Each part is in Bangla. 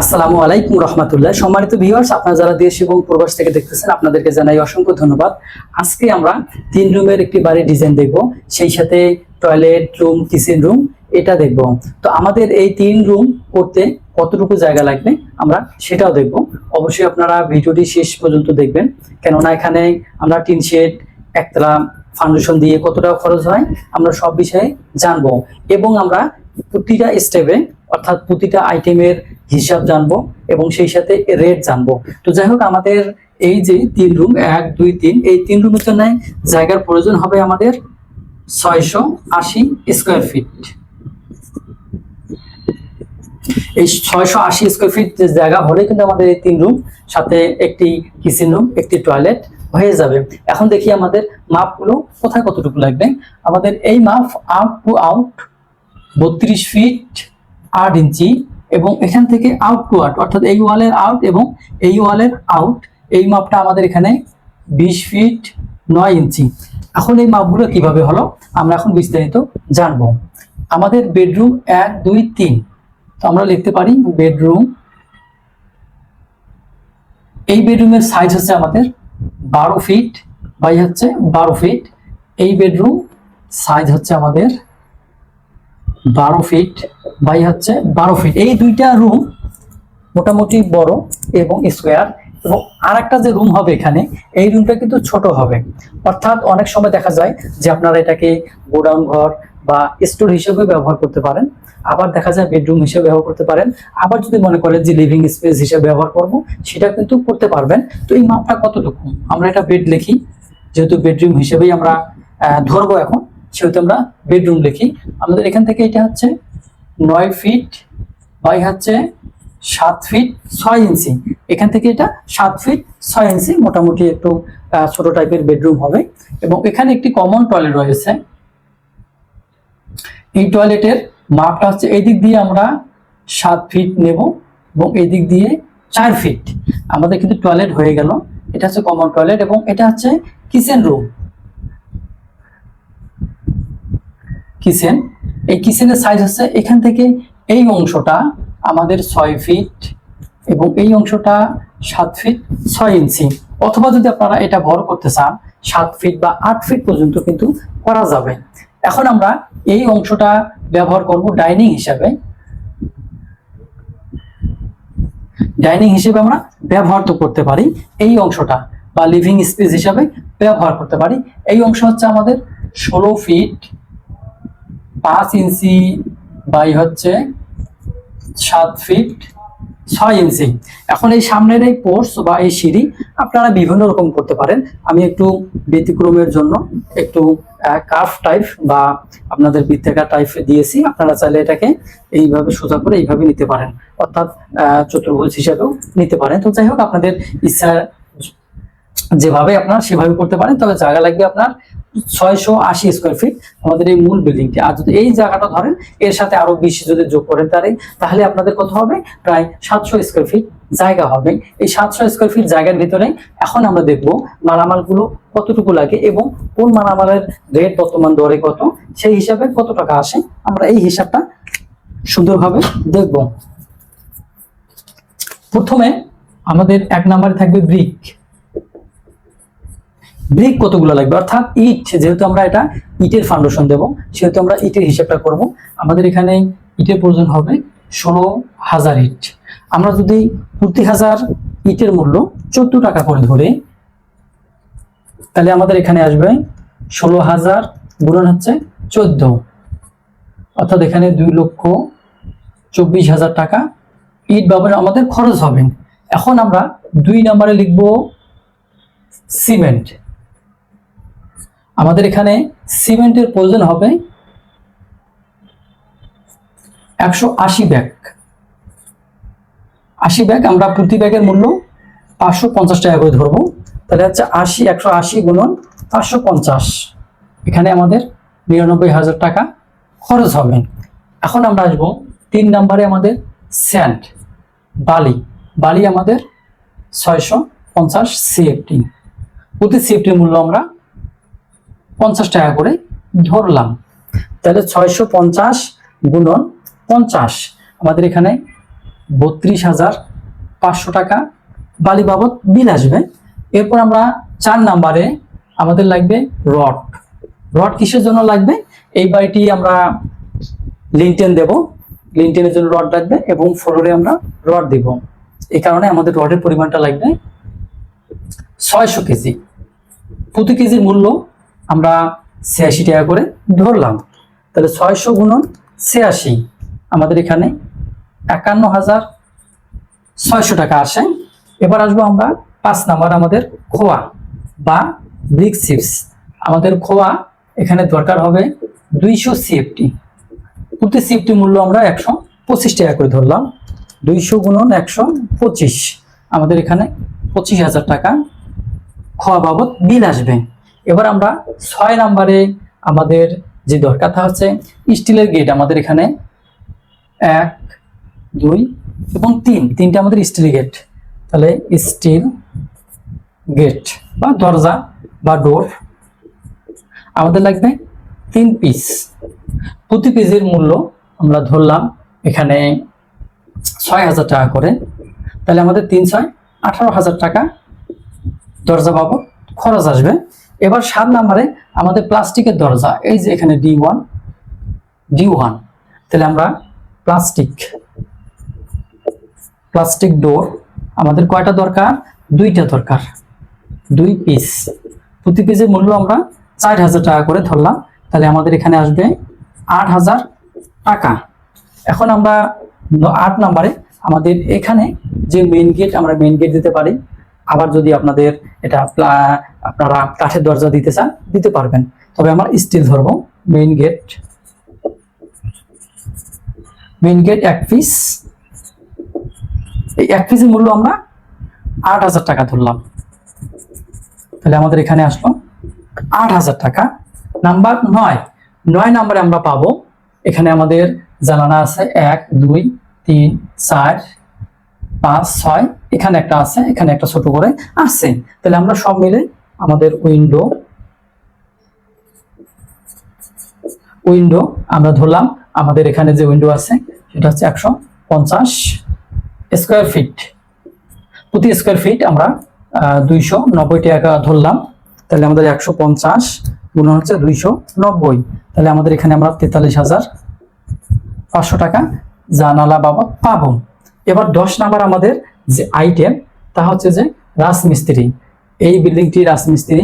আসসালামু আলাইকুম রহমতুল্লাহ। সম্মানিত ভিউয়ার্স আপনারা যারা দেশ এবং প্রবাস থেকে দেখতেছেন, আপনাদেরকে জানাই অসংখ্য ধন্যবাদ। আজকে আমরা তিন রুমের একটি বাড়ির ডিজাইন দেখব। সেই সাথে টয়লেট রুম কিচেন রুম এটা দেখব। তো আমাদের এই তিন রুম করতে কতটুকু জায়গা লাগবে, আমরা সেটাও দেখব। অবশ্যই আপনারা ভিডিওটি শেষ পর্যন্ত দেখবেন। কেননা এখানে আমরা টিন শেড, একতলা ফাউন্ডেশন দিয়ে কতটা খরচ হয়, আমরা সব বিষয়ে জানব। এবং আমরা প্রতিটা স্টেপে অর্থাৎ প্রতিটা আইটেমের হিসাব জানব এবং সেই সাথে রেট জানব। তো যাই হোক, আমাদের এই যে তিন রুম এক, দুই, তিন, এই তিন রুমের জন্য জায়গার প্রয়োজন হবে আমাদের ছয়শো আশি স্কোয়ার ফিট এই ছয়শো আশি স্কোয়ার ফিট জায়গা হলে কিন্তু আমাদের এই তিন রুম সাথে একটি কিচেন রুম একটি টয়লেট হয়ে যাবে। এখন দেখি আমাদের মাপগুলো কোথায় কতটুকু লাগবে? আমাদের এই মাপ আপ টু আউট বত্রিশ ফিট আট ইঞ্চি এবং এখান থেকে আউট টু আউট অর্থাৎ এই ওয়ালের আউট এবং এই ওয়ালের আউট এই মাপটা আমাদের এখানে বিশ ফিট নয় ইঞ্চি। এখন এই মাপগুলো কীভাবে হলো? আমরা এখন বিস্তারিত জানব। আমাদের বেডরুম এক, দুই, তিন। তো আমরা লিখতে পারি বেডরুম এই বেডরুমের সাইজ হচ্ছে আমাদের বারো ফিট বাই হচ্ছে বারো ফিট এই বেডরুম সাইজ হচ্ছে আমাদের বারো ফিট বাই হচ্ছে বারো ফিট এই দুইটা রুম মোটামুটি বড় এবং স্কোয়ার এবং আর একটা যে রুম হবে এখানে, এই রুমটা কিন্তু ছোট হবে। অর্থাৎ অনেক সময় দেখা যায় যে আপনারা এটাকে গোডাউন ঘর বা স্টোর হিসেবে ব্যবহার করতে পারেন। আবার দেখা যায় বেডরুম হিসেবে ব্যবহার করতে পারেন। আবার যদি মনে করেন যে লিভিং স্পেস হিসেবে ব্যবহার করব, সেটা কিন্তু করতে পারবেন। তো এই মাপটা কতটুকু? আমরা এটা বেড লিখি। যেহেতু বেডরুম হিসেবেই আমরা ধরবো এখন। সেহেতু আমরা বেডরুম লিখি আমাদের এখান থেকে এটা হচ্ছে নয় ফিট বাই হচ্ছে সাত ফিট ছয় ইঞ্চি এখান থেকে এটা সাত ফিট ছয় ইঞ্চি মোটামুটি একটু ছোট টাইপের বেডরুম হবে। এবং এখানে একটি কমন টয়লেট রয়েছে। এই টয়লেটের মাপটা হচ্ছে এই দিক দিয়ে আমরা সাত ফিট নেব এবং এই দিক দিয়ে চার ফিট আমাদের কিন্তু টয়লেট হয়ে গেল। এটা হচ্ছে কমন টয়লেট এবং এটা হচ্ছে কিচেন রুম কিচেন। এই কিচেনের সাইজ হচ্ছে এখান থেকে এই অংশটা আমাদের ছয় ফিট এবং এই অংশটা সাত ফিট ছয় ইঞ্চি। অথবা যদি আপনারা এটা বড় করতে চান, সাত ফিট বা আট ফিট পর্যন্ত কিন্তু করা যাবে। এখন আমরা এই অংশটা ব্যবহার করব ডাইনিং হিসাবে। ডাইনিং হিসেবে আমরা ব্যবহার তো করতে পারি এই অংশটা বা লিভিং স্পেস হিসাবে ব্যবহার করতে পারি। এই অংশ হচ্ছে আমাদের ষোলো ফিট পাঁচ ইঞ্চি বাই হচ্ছে সাত ফিট, ছয় ইঞ্চি। এখন এই সামনের এই পোর্স বা এই সিঁড়ি আপনারা বিভিন্ন রকম করতে পারেন। আমি একটু ব্যতিক্রমের জন্য একটু কার্ভ টাইপ বা আপনাদের বৃত্তাকার টাইপ দিয়েছি। আপনারা চাইলে এটাকে এইভাবে সোজা করে এইভাবে নিতে পারেন। অর্থাৎ চতুর্ভুজ হিসাবেও নিতে পারেন। তো যাই হোক, আপনাদের ইচ্ছা যেভাবে আপনারা সেভাবে করতে পারেন, তবে জায়গা লাগবে আপনার ছয়শো আশি স্কোয়ার ফিট আমাদের এই মূল বিল্ডিংটি আর যদি এই জায়গাটা ধরেন, এর সাথে আরও বেশি যদি যোগ করেন তাহলে তাহলে আপনাদের কত হবে? প্রায় সাতশো স্কোয়ার ফিট জায়গা হবে। এই সাতশো স্কোয়ার ফিট জায়গার ভিতরে এখন আমরা দেখব মালামালগুলো কতটুকু লাগে এবং কোন মালামালের রেট বর্তমান দরে কত, সেই হিসাবে কত টাকা আসে, আমরা এই হিসাবটা সুন্দরভাবে দেখব। প্রথমে আমাদের এক নম্বরে থাকবে ব্রিক ব্রিক কতগুলো লাগবে? অর্থাৎ ইট, যেহেতু আমরা এটা ইটের ফাউন্ডেশন দেব, সেহেতু আমরা ইটের হিসাবটা করব। আমাদের এখানে ইটের প্রয়োজন হবে ষোলো হাজার ইট। আমরা যদি প্রতি হাজার ইটের মূল্য চোদ্দ টাকা করে ধরে, তাহলে আমাদের এখানে আসবে ষোলো হাজার গুণন হচ্ছে চোদ্দ। অর্থাৎ এখানে দুই লক্ষ চব্বিশ হাজার টাকা ইট ব্যবহার আমাদের খরচ হবে। এখন আমরা দুই নম্বরে লিখব সিমেন্ট। আমাদের এখানে সিমেন্টের প্রয়োজন হবে একশো আশি ব্যাগ। আশি ব্যাগ, আমরা প্রতি ব্যাগের মূল্য পাঁচশো পঞ্চাশ টাকা করে ধরবো। তাহলে হচ্ছে আশি, একশো আশি গুণন পাঁচশো পঞ্চাশ। এখানে আমাদের নিরানব্বই হাজার টাকা খরচ হবে। এখন আমরা আসব তিন নম্বরে আমাদের স্যান্ড বালি। বালি আমাদের ছয়শো পঞ্চাশ সিএফটি প্রতি সিএফটির মূল্য আমরা পঞ্চাশ টাকা করে ধরলাম। তাহলে ছয়শো পঞ্চাশ গুণন পঞ্চাশ। আমাদের এখানে বত্রিশ হাজার পাঁচশো টাকা বালি বাবদ বিল আসবে। এরপর আমরা চার নাম্বারে আমাদের লাগবে রড। রড কিসের জন্য লাগবে? এই বাড়িটি আমরা লিনটেন দেব। লিনটেনের জন্য রড লাগবে এবং ফ্লোরে আমরা রড দেব। এই কারণে আমাদের রডের পরিমাণটা লাগবে ছয়শো কেজি। প্রতি কেজির মূল্য আমরা ছিয়াশি টাকা করে ধরলাম। তাহলে ছয়শো গুণন ছিয়াশি, আমাদের এখানে একান্ন হাজার ছয়শো টাকা আসে। এবার আসব আমরা পাঁচ নাম্বার আমাদের খোয়া বা ব্রিক চিপস। আমাদের খোয়া এখানে দরকার হবে দুইশো সিএফটি। প্রতি সিএফটি মূল্য আমরা একশো পঁচিশ টাকা করে ধরলাম। দুইশো গুণন একশো পঁচিশ, আমাদের এখানে পঁচিশ হাজার টাকা খোয়া বাবদ বিল আসবে। এবার আমরা ছয় নাম্বারে আমাদের যে দরকারটা হচ্ছে স্টিলের গেট আমাদের এখানে এক, দুই এবং তিন। তিনটা আমাদের স্টিল গেট তাহলে স্টিল গেট বা দরজা বা ডোর আমাদের লাগবে তিন পিস প্রতি পিসের মূল্য আমরা ধরলাম এখানে ছয় হাজার টাকা করে। তাহলে আমাদের তিন ছয় আঠারো হাজার টাকা দরজা বাবদ খরচ আসবে। এবার সাত নাম্বারে আমাদের প্লাস্টিকের দরজা, এই যে এখানে ডি ওয়ান ডি ওয়ান তাহলে আমরা প্লাস্টিক প্লাস্টিক ডোর আমাদের কয়টা দরকার? দুইটা দরকার, দুই পিস প্রতি পিসের মূল্য আমরা চার হাজার টাকা করে ধরলাম। তাহলে আমাদের এখানে আসবে আট হাজার টাকা। এখন আমরা আট নাম্বারে আমাদের এখানে যে মেইন গেট আমরা মেইন গেট দিতে পারি। আবার যদি আপনাদের এটা আপনারা কাঠের দরজা দিতে চান, দিতে পারবেন। তবে আমরা স্টিল ধরবো মেইন গেট মেইন গেট এক পিস এই এক পিসের মূল্য আমরা আট হাজার টাকা ধরলাম। তাহলে আমাদের এখানে আসলো আট হাজার টাকা। নাম্বার নয়। নয় নাম্বারে আমরা পাবো, এখানে আমাদের জানানা আছে এক, দুই, তিন, চার, পাঁচ, ছয়। এখানে একটা আছে, এখানে একটা ছোট করে আছে। তাহলে আমরা সব মিলে আমাদের উইন্ডো উইন্ডো আমরা ধরলাম আমাদের এখানে যে উইন্ডো আছে, সেটা হচ্ছে একশো পঞ্চাশ স্কোয়ার ফিট প্রতি স্কোয়ার ফিট আমরা দুইশো নব্বই টাকা ধরলাম। তাহলে আমাদের একশো পঞ্চাশ গুণ হচ্ছে দুইশো নব্বই। তাহলে আমাদের এখানে আমরা তেতাল্লিশ হাজার পাঁচশো টাকা জানালা বাবদ পাবো। এবার দশ নাম্বার আমাদের যে আইটেম তা হচ্ছে যে রাজমিস্ত্রি। এই বিল্ডিংটি রাজমিস্ত্রি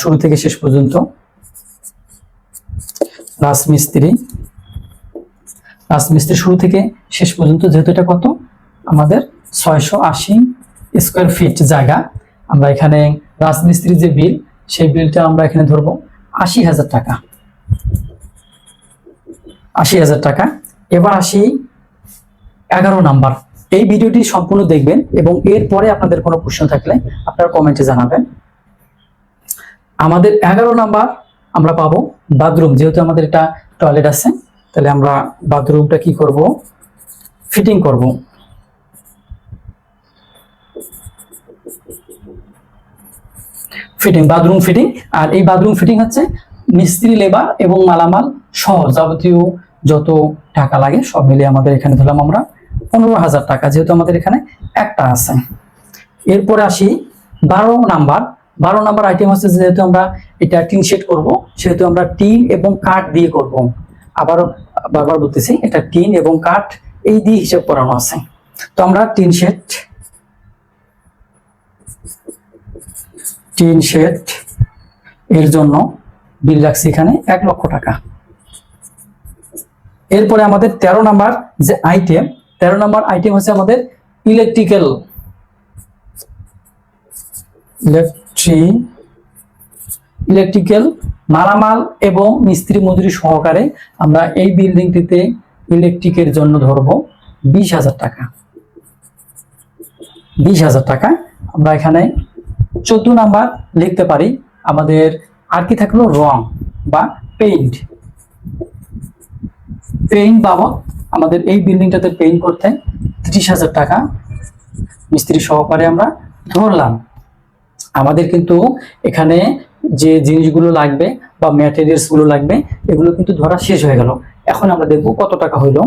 শুরু থেকে শেষ পর্যন্ত। রাজমিস্ত্রি। রাজমিস্ত্রি শুরু থেকে শেষ পর্যন্ত, যেহেতু এটা কত? আমাদের ছয়শো আশি স্কোয়ার ফিট জায়গা। আমরা এখানে রাজমিস্ত্রির যে বিল, সেই বিলটা আমরা এখানে ধরবো আশি হাজার টাকা। আশি হাজার টাকা। এবার আসি এগারো নাম্বার। এই ভিডিওটি সম্পূর্ণ দেখবেন এবং এরপরে আপনাদের কোনো প্রশ্ন থাকলে আপনারা কমেন্টে জানাবেন। আমাদের এগারো নাম্বার আমরা পাবো বাথরুম। যেহেতু আমাদের এটা টয়লেট আছে, তাহলে আমরা বাথরুমটা কি করব? ফিটিং করব। Fitting, bathroom fitting. আর এই বাথরুম ফিটিং হচ্ছে মিস্ত্রি লেবার এবং মালামাল সহ যাবতীয় যত টাকা লাগে সব মিলিয়ে আমাদের এখানে ধরলাম আমরা পনেরো হাজার টাকা, যেহেতু আমাদের এখানে একটা আছে। এরপরে আসি, বারো নাম্বার। বারো নাম্বার আইটেম হচ্ছে যেহেতু আমরা এটা টিন শেড করব, সেহেতু আমরা টিন এবং কাঠ দিয়ে করব। আবারও বারবার বলতেছি, এটা টিন এবং কাঠ এই দিয়ে হিসাব করানো আছে। তো আমরা টিন শেড টিন শেড এর জন্য বিল রাখছি এখানে এক লক্ষ টাকা। এরপরে আমাদের তেরো নাম্বার যে আইটেম তেরো নাম্বার আইটেম হচ্ছে আমাদের ইলেকট্রিক্যাল ইলেকট্রি ইলেকট্রিক্যাল মালামাল এবং মিস্ত্রি মজুরি সহকারে আমরা এই বিল্ডিংটিতে ইলেকট্রিকের জন্য ধরবো বিশ হাজার টাকা। বিশ হাজার টাকা। আমরা এখানে চোদ্দ নাম্বার লিখতে পারি, আমাদের আর কি থাকল? রং বা পেইন্ট পেইন্ট বাবদ আমাদের এই বিল্ডিংটাতে পেইন্ট করতে ত্রিশ হাজার টাকা। মিস্ত্রি সহকারে আমরা ধরলাম। আমাদের কিন্তু এখানে যে জিনিসগুলো লাগবে বা ম্যাটেরিয়ালসগুলো লাগবে, এগুলো কিন্তু ধরা শেষ হয়ে গেল। এখন আমরা দেখব কত টাকা হইল।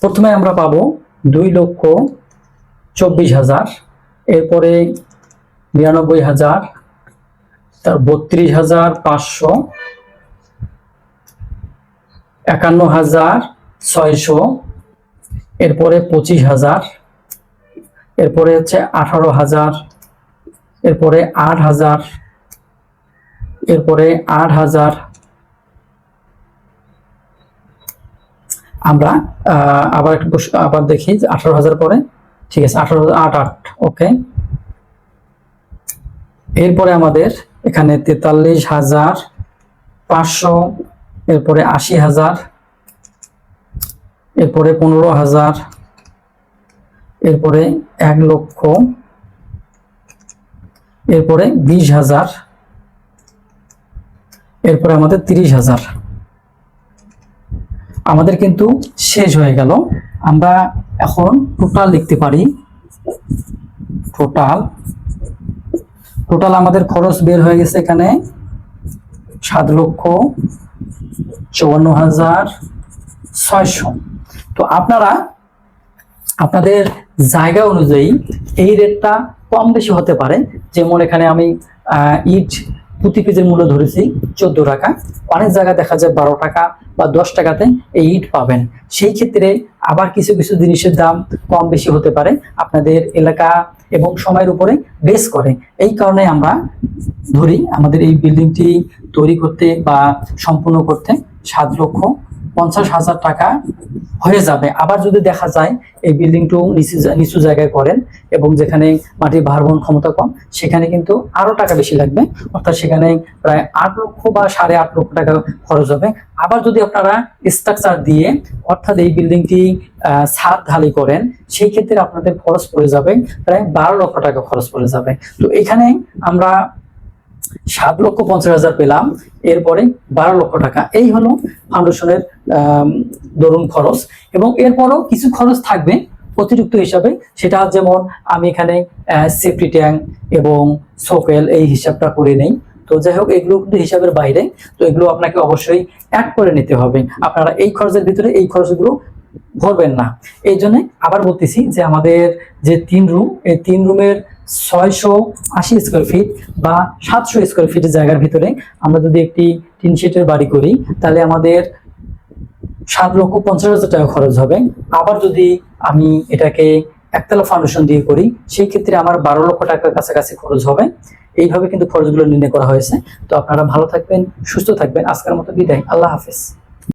প্রথমে আমরা পাবো দুই লক্ষ চব্বিশ হাজার, এরপরে বিরানব্বই হাজার, তার বত্রিশ হাজার পাঁচশো, একান্ন হাজার ছয়শো, এরপরে পঁচিশ হাজার, এরপরে হচ্ছে আঠারো হাজার, এরপরে আট হাজার, এরপরে আট হাজার। আমরা আবার একটু আবার দেখি আঠারো হাজার পরে। ঠিক আছে, আঠারো আট আট, ওকে। এরপরে আমাদের এখানে তেতাল্লিশ হাজার পাঁচশো, এরপরে আশি হাজার এরপরে পনেরো হাজার, এরপরে এক লক্ষ, এরপরে বিশ হাজার, এরপরে আমাদের তিরিশ হাজার। আমাদের কিন্তু শেষ হয়ে গেল। আমরা এখন টোটাল লিখতে পারি। টোটাল টোটাল আমাদের খরচ বের হয়ে গেছে এখানে সাত লক্ষ, চুয়ান্ন হাজার, ছয়শো। তো আপনারা আপনাদের জায়গা অনুযায়ী এই রেটটা কম বেশি হতে পারে। যেমন এখানে আমি ইট প্রতি পেজের মূল্য ধরেছি চোদ্দ টাকা। অনেক জায়গায় দেখা যায় বারো টাকা বা দশ টাকাতে এই ইট পাবেন। সেই ক্ষেত্রে আবার কিছু কিছু জিনিসের দাম কম বেশি হতে পারে। আপনাদের এলাকা এবং সময়ের উপরে বেস করে। এই কারণে আমরা ধরি আমাদের এই বিল্ডিংটি তৈরি করতে বা সম্পূর্ণ করতে সাত লক্ষ পঞ্চাশ হাজার টাকা হয়ে যাবে। আবার যদি দেখা যায়, এই বিল্ডিংটু নিচু নিচু জায়গায় করেন এবং যেখানে মাটির ভারবহন ক্ষমতা কম, সেখানে কিন্তু আরও টাকা বেশি লাগবে। অর্থাৎ সেখানে প্রায় আট লক্ষ বা সাড়ে আট লক্ষ টাকা খরচ হবে। আবার যদি আপনারা স্ট্রাকচার দিয়ে অর্থাৎ এই বিল্ডিংটি ছাদ ঢালি করেন, সেই ক্ষেত্রে আপনাদের খরচ পড়ে যাবে, প্রায় বারো লক্ষ টাকা খরচ পড়ে যাবে। তো এখানে আমরা সাত লক্ষ পঞ্চাশ হাজার পেলাম। এরপরে বারো লক্ষ টাকা। এই হলো ফাউন্ডেশনের দরুন খরচ। এবং এরপরও কিছু খরচ থাকবে অতিরিক্ত হিসাবে। সেটা যেমন আমি এখানে সেফটি ট্যাঙ্ক এবং সোকেল এই হিসাবটা করে নেই। তো যাই হোক, এগুলো কিন্তু হিসাবের বাইরে। তো এগুলো আপনাকে অবশ্যই অ্যাড করে নিতে হবে। আপনারা এই খরচের ভিতরে এই খরচগুলো ভরবেন না। এই জন্য আবার বলতেছি যে আমাদের যে তিন রুম এই তিন রুমের ছয়শো আশি স্কোয়ার ফিট বা সাতশো স্কোয়ার ফিটের জায়গার ভিতরে আমরা যদি একটি টিন শেটের বাড়ি করি, তাহলে আমাদের সাত লক্ষ পঞ্চাশ হাজার টাকা খরচ হবে। আবার যদি আমি এটাকে একতলা ফাউন্ডেশন দিয়ে করি, সেই ক্ষেত্রে আমার বারো লক্ষ টাকার কাছাকাছি খরচ হবে। এইভাবে কিন্তু খরচগুলো নির্ণয় করা হয়েছে। তো আপনারা ভালো থাকবেন, সুস্থ থাকবেন। আজকের মতো বিদায়। আল্লাহ হাফেজ।